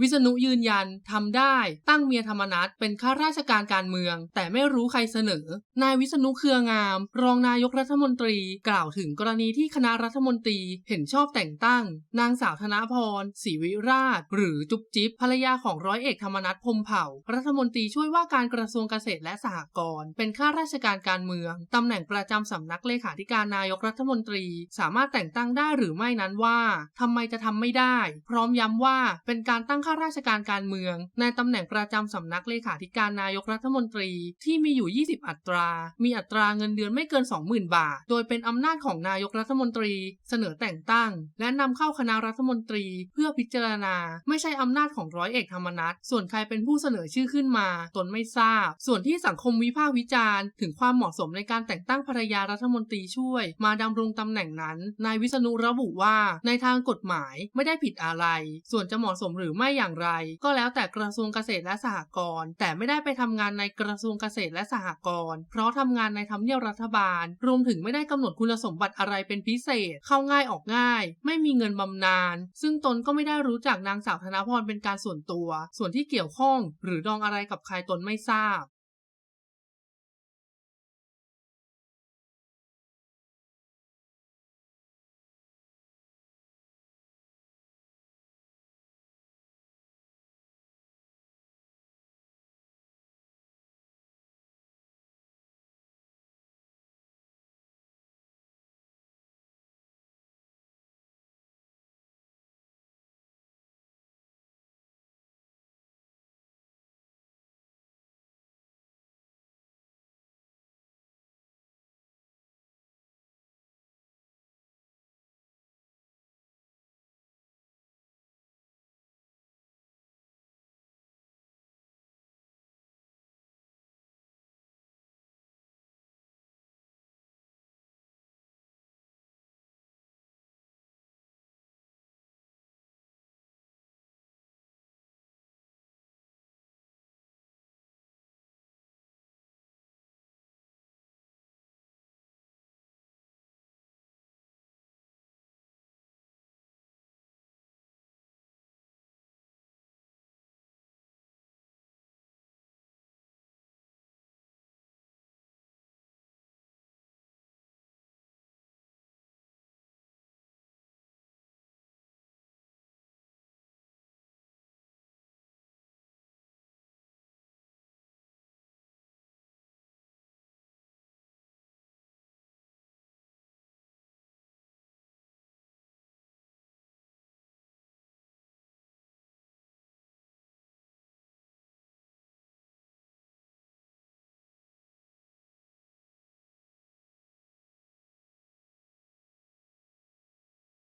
วิษณุยืนยันทำได้ตั้งเมียธรรมนัตเป็นข้าราชการการเมือง แต่ไม่รู้ใครเสนอ นายวิษณุเครืองาม รองนายกรัฐมนตรีกล่าวถึงกรณีที่คณะรัฐมนตรีเห็นชอบแต่งตั้ง นางสาวธนพรศรีวิราช หรือจุ๊บจิ๊บภรรยาของร้อยเอกธรรมนัฐพมเผ่า รัฐมนตรีช่วยว่าการกระทรวงเกษตรและสหกรณ์เป็นข้าราชการการเมืองตำแหน่งประจำสำนักเลขาธิการนายกรัฐมนตรี สามารถแต่งตั้งได้หรือไม่นั้นว่าทำไมจะทำไม่ได้ พร้อมย้ำว่าเป็นการตั้งข้าราชการการเมือง ในตำแหน่งประจำสำนักเลขาธิการนายกรัฐมนตรีที่มีอยู่ 20 อัตรา มีอัตราเงินเดือนไม่เกิน 20,000 บาท โดยเป็นอำนาจของนายกรัฐมนตรี เสนอแต่งตั้ง และนำเข้าคณะรัฐมนตรี เพื่อพิจารณา ไม่ใช่อำนาจของร้อยเอกธรรมนัฐส่วนใครเป็นผู้เสนอชื่อขึ้นมา ตนไม่ทราบ ส่วนที่สังคมวิพากษ์วิจารณ์ ถึงความเหมาะสมในการแต่งตั้งภรรยารัฐมนตรีช่วย มาดำรงตำแหน่งนั้น นายวิษณุระบุว่าในทางกฎหมายไม่ได้ผิดอะไร ส่วนจะเหมาะสมหรือไม่อย่างไร ก็แล้วแต่กระทรวงเกษตรและสหกรณ์ แต่ไม่ได้ไปทำงานในกระทรวงเกษตรและสหกรณ์ เพราะทำงานในทำเนียบรัฐบาล รวมถึงไม่ได้กำหนดคุณสมบัติอะไรเป็นพิเศษ เข้าง่ายออกง่าย ไม่มีเงินบำนาญ ซึ่งตนก็ไม่ได้รู้จักนางสาวธนพรเป็นการส่วนตัว ส่วนที่เกี่ยวข้อง หรือดองอะไรกับใครตนไม่ทราบ